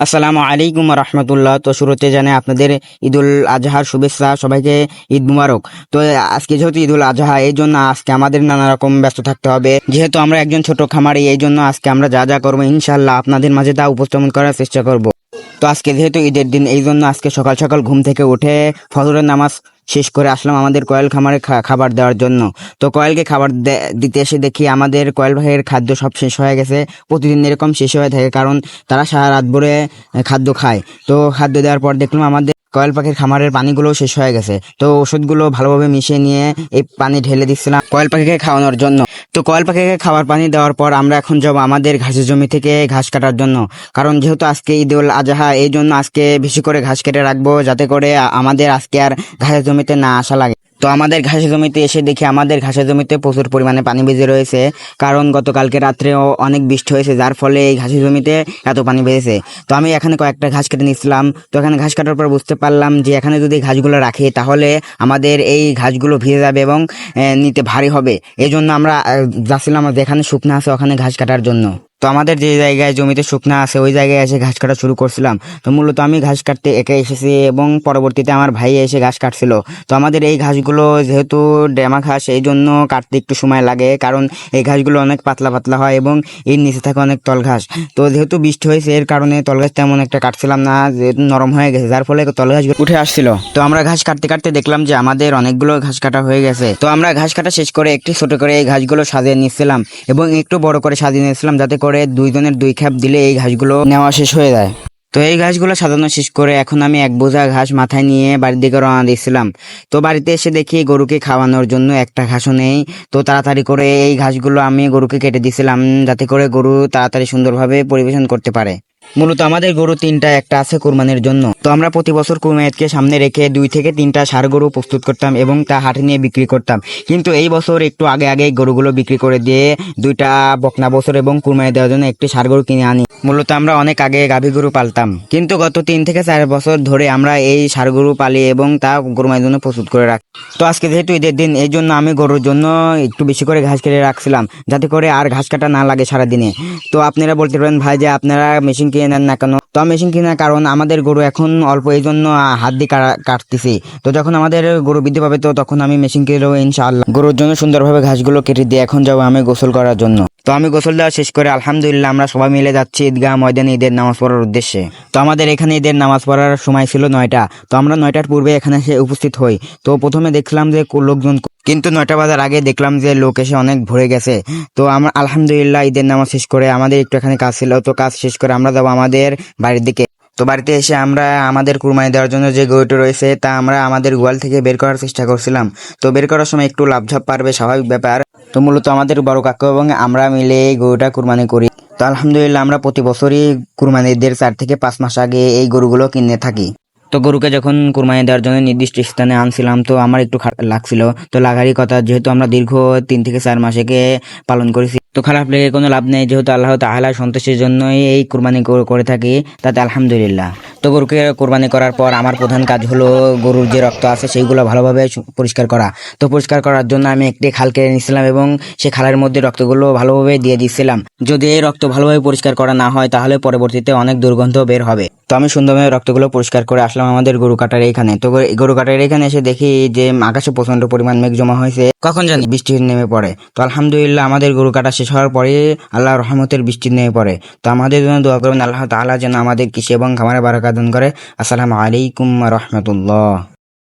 আসসালামু আলাইকুম রহমতুল্লাহ। তো শুরুতে জানে আপনাদের ঈদুল আজহার শুভেচ্ছা, সবাইকে ঈদ মুবারক। তো আজকে যেহেতু ঈদুল আজহা, এই জন্য আজকে আমাদের নানা রকম ব্যস্ত থাকতে হবে। যেহেতু আমরা একজন ছোট খামারি, এই জন্য আজকে আমরা যা যা করব ইনশাল্লাহ আপনাদের মাঝে তা উপস্থাপন করার চেষ্টা করব। তো আজকে যেহেতু ঈদের দিন, এই জন্য আজকে সকাল সকাল ঘুম থেকে উঠে ফজরের নামাজ শেষ করে আসলাম আমাদের কয়েল খামারে খাবার দেওয়ার জন্য। তো কয়েলকে খাবার দিতে এসে দেখি আমাদের কয়েল ভাইয়ের খাদ্য সব শেষ হয়ে গেছে। প্রতিদিন এরকম শেষ হয়ে থাকে কারণ তারা সারা রাত ভরে খাদ্য খায়। তো খাদ্য দেওয়ার পর দেখলাম আমাদের কয়েল পাখির খামারের পানিগুলো শেষ হয়ে গেছে। তো ওষুধগুলো ভালোভাবে মিশিয়ে নিয়ে এই পানি ঢেলে দিচ্ছিলাম কয়েল পাখিকে খাওয়ানোর জন্য। তো কয়েল পাখিকে খাওয়ার পানি দেওয়ার পর আমরা এখন যাব আমাদের ঘাসের জমি থেকে ঘাস কাটার জন্য। কারণ যেহেতু আজকে ঈদ উল আজহা, এই জন্য আজকে বেশি করে ঘাস কেটে রাখব যাতে করে আমাদের আজকে আর ঘাসের জমিতে না আসা লাগে। তো আমাদের ঘাসের জমিতে এসে দেখি আমাদের ঘাসের জমিতে প্রচুর পরিমাণে পানি বেজে রয়েছে। কারণ গতকালকে রাত্রেও অনেক বৃষ্টি হয়েছে, যার ফলে এই ঘাসের জমিতে এত পানি বেড়েছে তো আমি এখানে কয়েকটা ঘাস কেটে নিচ্ছিলাম তো এখানে ঘাস কাটার পর বুঝতে পারলাম যে এখানে যদি ঘাসগুলো রাখি, তাহলে আমাদের এই ঘাসগুলো ভিজে যাবে এবং নিতে ভারী হবে। এই জন্য আমরা যাচ্ছিলাম যেখানে শুকনো আছে ওখানে ঘাস কাটার জন্য। তো আমাদের যে জায়গায় জমিতে শুকনা আছে, ওই জায়গায় এসে ঘাস কাটা শুরু করছিলাম। তো মূলত আমি ঘাস কাটতে একা এসেছি এবং পরবর্তীতে আমার ভাই এসে ঘাস কাটছিল। তো আমাদের এই ঘাসগুলো যেহেতু ডেমা ঘাস, এই জন্য কাটতে একটু সময় লাগে কারণ এই ঘাসগুলো অনেক পাতলা পাতলা হয় এবং এর নিচে থাকে অনেক তল ঘাস। তো যেহেতু বৃষ্টি হয়েছে, এর কারণে তল ঘাস তেমন একটা কাটছিলাম না যেহেতু নরম হয়ে গেছে, যার ফলে তল ঘাস উঠে আসছিল। তো আমরা ঘাস কাটতে কাটতে দেখলাম যে আমাদের অনেকগুলো ঘাস কাটা হয়ে গেছে। তো আমরা ঘাস কাটা শেষ করে একটু ছোট করে এই ঘাসগুলো সাজিয়ে নিচ্ছিলাম এবং একটু বড় করে সাজিয়ে নিয়েছিলাম যাতে করে দুইজনের দুই খাপ দিলে এই ঘাসগুলো নেওয়া শেষ হয়ে যায়। তো এই ঘাসগুলো সাজানো শেষ করে এখন আমি এক বোঝা ঘাস মাথায় নিয়ে বাড়ির দিকে রওনা দিয়েছিলাম। তো বাড়িতে এসে দেখি গরুকে খাওয়ানোর জন্য একটা ঘাসও নেই। তো তাড়াতাড়ি করে এই ঘাসগুলো আমি গরুকে কেটে দিয়েছিলাম যাতে করে গরু তাড়াতাড়ি সুন্দরভাবে পরিবেশন করতে পারে। মূলত আমাদের গরু তিনটা, একটা আছে কোরবানির জন্য। তো আমরা প্রতি বছর কুরবানিকে সামনে রেখে দুই থেকে তিনটা সার গরু প্রস্তুত করতাম এবং তা হাটে নিয়ে বিক্রি করতাম। কিন্তু এই বছর একটু আগে আগে গরুগুলো বিক্রি করে দিয়ে দুইটা বকনা বছর এবং কুরবানি দেওয়ার জন্য একটি সার গরু কিনে আনি। মূলত আমরা অনেক আগে গাভী গরু পালতাম। কিন্তু গত তিন থেকে চার বছর ধরে আমরা এই সার গরু পালি এবং তা কুরবানির জন্য প্রস্তুত করে রাখি। তো আজকে যেহেতু ঈদের দিন, এই জন্য আমি গরুর জন্য একটু বেশি করে ঘাস কেটে রাখছিলাম, যাতে করে আর ঘাস কাটা না লাগে সারাদিনে। তো আপনারা বলতে পারেন ভাই যে আপনারা মেশিন কিনে নেন না কেন? তো মেশিন কেনার কারণ আমাদের গরু এখন অল্প এই জন্য হাত দিয়ে কাটা- কাটতেছি। তো যখন আমাদের গরু বৃদ্ধি পাবে, তো তখন আমি মেশিন কিনে দেবো ইনশাআল্লাহ। গরুর জন্য সুন্দরভাবে ঘাসগুলো কেটে দিয়ে এখন যাব আমি গোসল করার জন্য। তো আমি গোসল দেওয়া শেষ করে আলহামদুলিল্লাহ আমরা সবাই মিলে যাচ্ছি ঈদগাহ ময়দানে ঈদের নামাজ পড়ার উদ্দেশ্যে। তো আমাদের এখানে ঈদের নামাজ পড়ার সময় ছিল নয়টা। তো আমরা নয়টার পূর্বে এখানে এসে উপস্থিত হই। তো প্রথমে দেখলাম যে লোকজন কিন্তু নয়টা বাজার আগে দেখলাম যে লোক এসে অনেক ভরে গেছে। তো আমরা আলহামদুলিল্লাহ ঈদের নামাজ শেষ করে আমাদের একটু এখানে কাজ ছিল, তো কাজ শেষ করে আমরা যাব আমাদের বাড়ির দিকে। তো বাড়িতে এসে আমরা আমাদের কুরবানি দেওয়ার জন্য যে গরুটি রয়েছে, তা আমরা আমাদের গোয়াল থেকে বের করার চেষ্টা করছিলাম। তো বের করার সময় একটু লাভঝাপ পারবে, স্বাভাবিক ব্যাপার। তো মূলত আমাদের বড় কাকু এবং আমরা মিলে এই গরুটা কুরবানি করি। তো আলহামদুলিল্লাহ আমরা প্রতি বছরই কুরবানিদের চার থেকে পাঁচ মাস আগে এই গরুগুলো কিনে থাকি। তো গরুকে যখন কুরবানি দেওয়ার জন্য নির্দিষ্ট স্থানে আনছিলাম, তো আমার একটু খারাপ লাগছিল। তো লাগারই কথা, যেহেতু আমরা দীর্ঘ তিন থেকে চার মাসেকে পালন করেছি, তো খারাপ লেগে কোনো লাভ নেই। যেহেতু আল্লাহ তাহলা সন্তোষের জন্যই এই কুরবানি কর- করে থাকি, তাতে আলহামদুলিল্লাহ। তো গরুকে কোরবানি করার পর আমার প্রধান কাজ হলো গরুর যে রক্ত আছে, সেইগুলো ভালোভাবে পরিষ্কার করা। তো পরিষ্কার করার জন্য আমি একটি খাল কেড়ে নিয়েছিলাম এবং সেই খালের মধ্যে রক্তগুলো ভালোভাবে দিয়ে দিচ্ছিলাম যদি এই রক্ত ভালোভাবে পরিষ্কার করা না হয়, তাহলে পরবর্তীতে অনেক দুর্গন্ধ বের হবে। তো আমি সুন্দরভাবে রক্তগুলো পরিষ্কার করে আসলাম আমাদের গরু কাটার এখানে। তো গরু- কাটার এখানে এসে দেখি যে আকাশে প্রচণ্ড পরিমাণ মেঘ জমা হয়েছে। কখন জানি? বৃষ্টি নেমে পড়ে। তো আলহামদুলিল্লাহ আমাদের গরু কাটা শেষ হওয়ার পরে আল্লাহ রহমতের বৃষ্টি নেমে পড়ে। তো আমাদের জন্য দোয়া করবেন আল্লাহ তালা যেন আমাদের কৃষি এবং খামারে বারাকা দান করে। আসসালামু আলাইকুম রহমতুল্লাহ।